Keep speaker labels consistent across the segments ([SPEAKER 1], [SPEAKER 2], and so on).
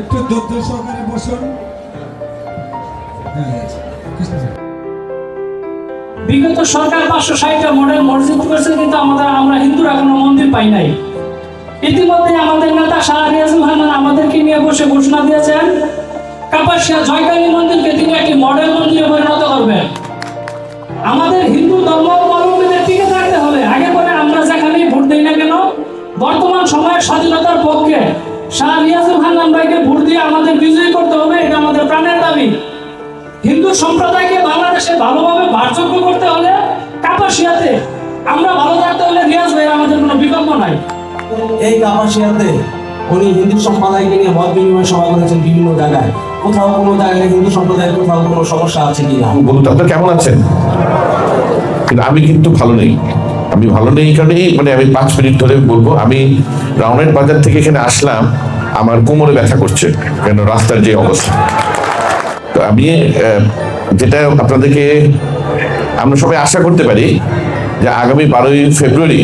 [SPEAKER 1] একটু ধৈর্য সহকারে বসুন। হ্যাঁ
[SPEAKER 2] বিগত সরকার পাঁচশো ষাটটা মডেল মসজিদ করেছে কিন্তু আমাদের আমরা হিন্দুরা কোনো মন্দির পাই নাই। ইতিমধ্যে আমাদের নেতা শাহ রিয়াজুল হান্নান আমাদেরকে নিয়ে বসে ঘোষণা দিয়েছেন কাপাসিয়া জয়কালী মন্দিরকে তিনি একটি মডেল মন্দিরে পরিণত করবেন। আমাদের হিন্দু ধর্মাবলম্বীদের টিকে থাকতে হলে আগে করে আমরা যেখানেই ভোট দিই না কেন বর্তমান সময়ের স্বাধীনতার পক্ষে শাহ রিয়াজুল হান্নান ভাইকে ভোট দিয়ে আমাদের বিজয়ী করতে হবে এটা আমাদের প্রাণের দাবি। হিন্দু সম্প্রদায়কে বাংলাদেশে ভালোভাবে বাসযোগ্য করতে হলে কাপাসিয়াতে আমরা ভালো থাকতে হলে রিয়াজ ভাই আমাদের কোনো বিকল্প নাই।
[SPEAKER 3] এই কাপাসিয়াতে উনি হিন্দু সম্প্রদায়কে নিয়ে মত বিনিময় সভা করেছেন বিভিন্ন জায়গায়। কোথাও কোনো জায়গায় হিন্দু সম্প্রদায়ের কোথাও কোনো সমস্যা আছে কিনা?
[SPEAKER 4] বলুন তো কেমন আছেন? কিন্তু আমি কিন্তু ভালো নেই। আমি ভালো নেই কারণে মানে আমি পাঁচ মিনিট ধরে বলব, আমি রাউন্ডের বাজার থেকে এখানে আসলাম, আমার কোমরে ব্যথা করছে, কেন রাস্তার যে অবস্থা। তো আমি যেটা আপনাদেরকে, আমরা সবাই আশা করতে পারি যে আগামী বারোই ফেব্রুয়ারি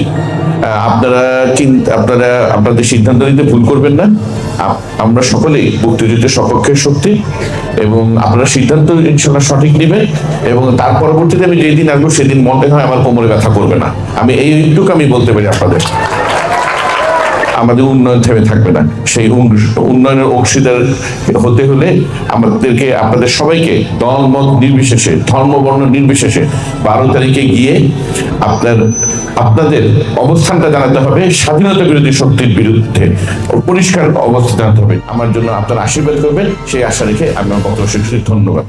[SPEAKER 4] আপনারা চিন্তা, আপনারা, আপনাদের সিদ্ধান্ত নিতে ভুল করবেন না। আমরা সকলেই মুক্তিযুদ্ধের সপক্ষে শক্তি এবং আপনারা সিদ্ধান্ত ইনশাল্লাহ সঠিক নেবেন এবং তার পরবর্তীতে আমি যেদিন আসব সেদিন মনে হয় আমার কোমরে ব্যথা করবে না। আমি এইটুকু আমি বলতে পারি আপনাদের। আমাদের উন্নয়ন থেমে থাকবে না। সেই উন্নয়নের অংশীদার হতে হলে আমাদেরকে, আপনাদের সবাইকে দল মত নির্বিশেষে ধর্ম বর্ণ নির্বিশেষে বারো তারিখে গিয়ে আপনার, আপনাদের অবস্থানটা জানাতে হবে। স্বাধীনতা বিরোধী শক্তির বিরুদ্ধে পরিষ্কার অবস্থান জানাতে হবে। আমার জন্য আপনার আশীর্বাদ করবেন। সেই আশা রেখে আমি আমার বক্তব্য। ধন্যবাদ।